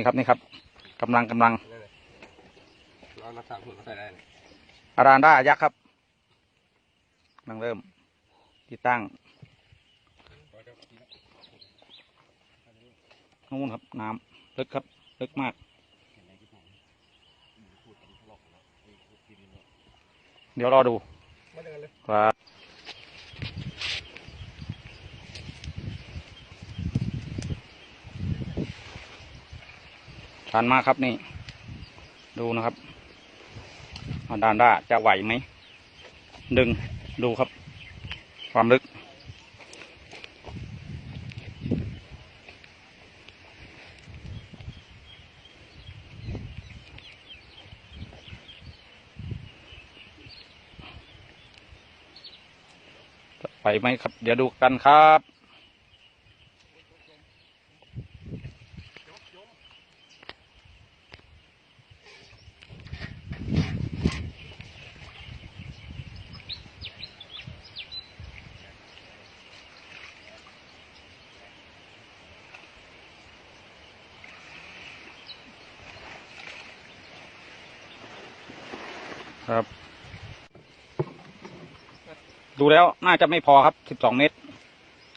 นี่ครับนี่ครับกำลังกำลังเรามาสามหุ่นมาใส่ได้เลยอาราด้ายักษ์ครับกำลังเริ่มติดตั้งนู่นครับ น้ำลึกครับลึกมากเดี๋ยวรอดูมาเดินเลยครับ ชันมากครับนี่ ดูนะครับดานด้าจะไหวไหม ดึงดูครับ ความลึก ไปไหมครับ เดี๋ยวดูกันครับ ครับ ดูแล้วน่าจะไม่พอครับสิบสองเมตร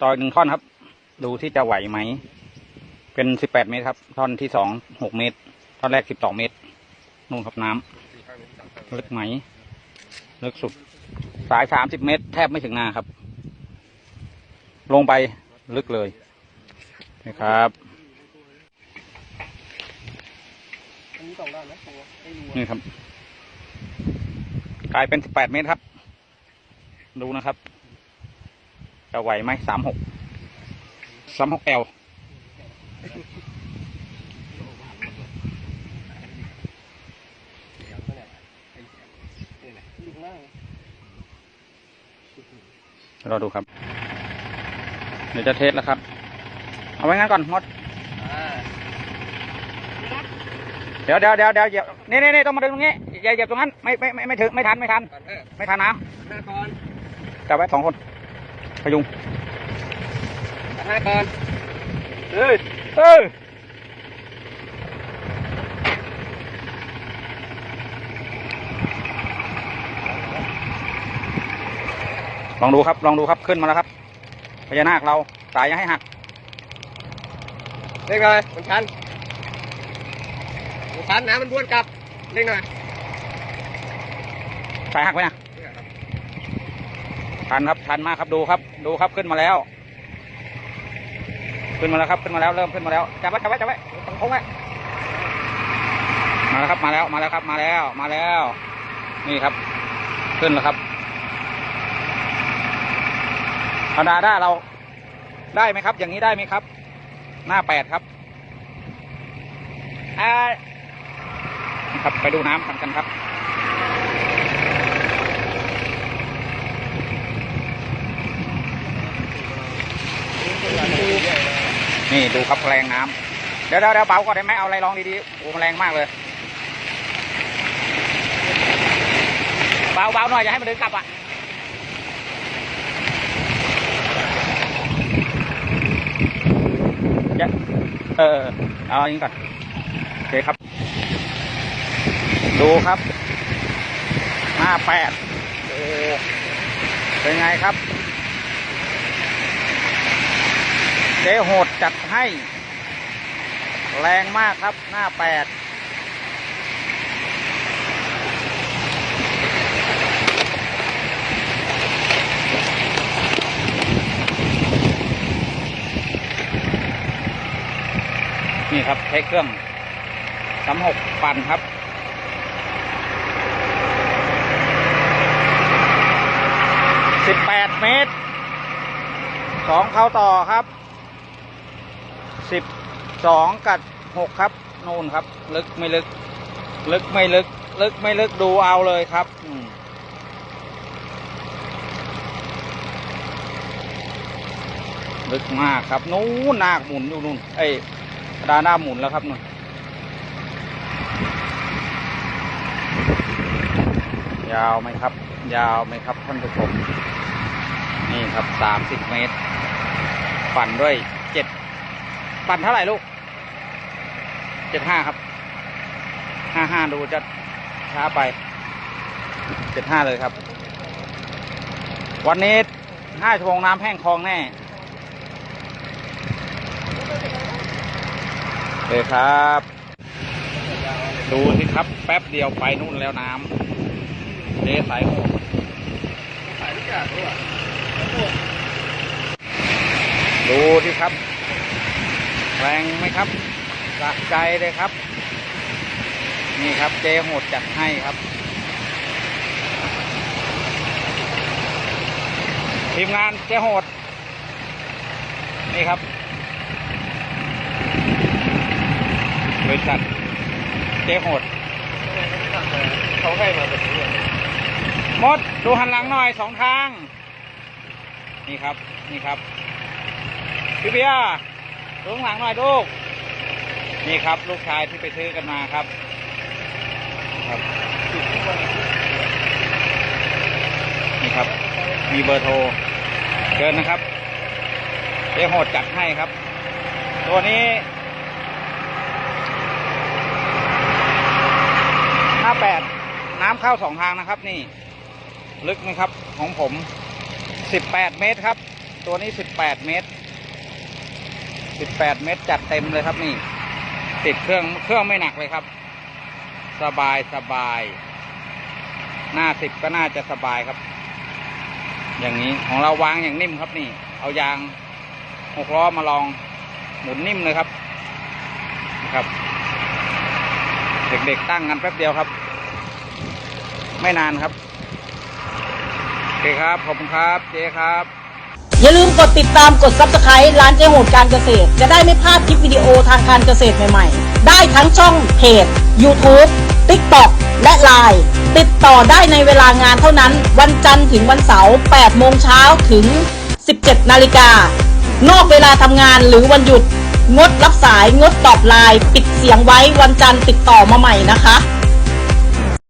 ต่ออีกหนึ่งท่อนครับ ดูที่จะไหวไหม เป็นสิบแปดเมตรครับ ท่อนที่สองหกเมตร ท่อนแรกสิบสองเมตรนู่นครับน้ำสี่ข้าลึกไหมลึกสุด สายสามสิบเมตร แทบไม่ถึงนาครับ ลงไปลึกเลยนะครับนี่ครับ กลายเป็นสิบแปดเมตรครับ ดูนะครับ จะไหวไหมสามหกสามหกแอลเอละอดูครับ เดี๋ยวจะเทสแล้วครับ เอาไว้งั้นก่อนมด อ่า เดี๋ยวเดี๋ยวเดี๋ยวเดี๋ยวเหยียบนี่นี่นี่ต้องมาดึงตรงนี้อย่าเหยียบตรงนั้นไม่ไม่ไม่ไม่ถึงไม่ทันไม่ทัน ก่อนเออไม่ทันนะหน้าก่อนจับไว้สองคนพยุงหน้าก่อนเอ้ยเออลองดูครับลองดูครับขึ้นมาแล้วครับพญานาคเราสายอย่าให้หัก เร่งหน่อยมันชัน มันชันนะมันบ้วนกลับเร่งหน่อยสายหักไปนะทันครับทันมากครับดูครับ ดูครับขึ้นมาแล้ว ขึ้นมาแล้วครับขึ้นมาแล้วเริ่มขึ้นมาแล้วจับไว้จับไว้จับไว้ตรงโค้งไว้มาแล้วครับมาแล้วมาแล้วครับมาแล้วมาแล้ว นี่ครับ ขึ้นแล้วครับเอาดาด้เราได้ไหมครับ อย่างนี้ได้ไหมครับ หน้าแปดครับอ่า ครับ ไปดูน้ำกันกันครับนี่ดูครับแรงน้ำเดี๋ยวเดี๋ยวเบาก่อนได้ไหมเอาอะไรลองดีๆโอ้แรงมากเลยเบาเบาหน่อยอย่าให้มันเดินกลับอะย่าเออเอาอย่างนี้ก่อนโอเคครับ ดูครับหน้าแปดโอ้เป็นไงครับ เจ๊โหดจัดให้ แรงมากครับหน้าแปดนี่ครับ ใช้เครื่องสามหกปั่นครับ เมตรสองเข้าต่อครับสิบสองกับหกครับ นู่นครับ ลึกไม่ลึก ลึกไม่ลึก ลึกไม่ลึกดูเอาเลยครับลึกมากครับ นู้นหนาหมุนอยู่นู่นเอ้ดาหน้าหมุนแล้วครับนู่นยาวไหมครับ ยาวไหมครับท่านผู้ชม นี่ครับสามสิบเมตร ปั่นด้วยเจ็ดปั่นเท่าไหร่ลูกเจ็ดห้าครับห้าห้าดูจะช้าไปเจ็ดห้าเลยครับ วันนี้ห้าชั่วโมงน้ำแห้งคลองแน่เลยครับ ดูสิครับ แป๊บเดียวไปนู่นแล้วน้ำเจ๊สายโหดขายทุกอย่างด้วย ดูสิครับ แรงไหมครับสะใจเลยครับ นี่ครับเจ๊โหดจัดให้ครับ ทีมงานเจ๊โหด นี่ครับบริษัทเจ๊โหดเขาให้มาแบบนี้มด ดูหันหลังหน่อยสองทาง นี่ครับ นี่ครับ พี่เบียร์ดูข้างหลังหน่อยลูก นี่ครับ ลูกชายที่ไปซื้อกันมาครับ ครับ นี่ครับ มีเบอร์โทรเชิญนะครับเจ๊โหดจัดให้ครับ ตัวนี้ห้าแปดน้ำเข้าสองทางนะครับ นี่ ลึกไหมครับของผม สิบแปดเมตรครับ ตัวนี้สิบแปดเมตรสิบแปดเมตรจัดเต็มเลยครับนี่ ติดเครื่องเครื่องไม่หนักเลยครับ สบายสบาย หน้าสิบก็น่าจะสบายครับ อย่างนี้ของเราวางอย่างนิ่มครับนี่ เอายางหกล้อมาลองหมุนนิ่มเลยครับนะครับ เด็กๆตั้งกันแป๊บเดียวครับ ไม่นานครับ เคครับ ขอบคุณครับ เจ๊ครับ อย่าลืมกดติดตามกด subscribe ร้านเจ๊โหดการเกษตร จะได้ไม่พลาดคลิปวิดีโอทางการเกษตรใหม่ๆ ได้ทั้งช่องเพจ YouTube TikTok และ Line ติดต่อได้ในเวลางานเท่านั้น วันจันทร์ถึงวันเสาร์8โมงเช้าถึง 17 นาฬิกา นอกเวลาทำงานหรือวันหยุด งดรับสายงดตอบไลน์ปิดเสียงไว้วันจันทร์ติดต่อมาใหม่นะคะ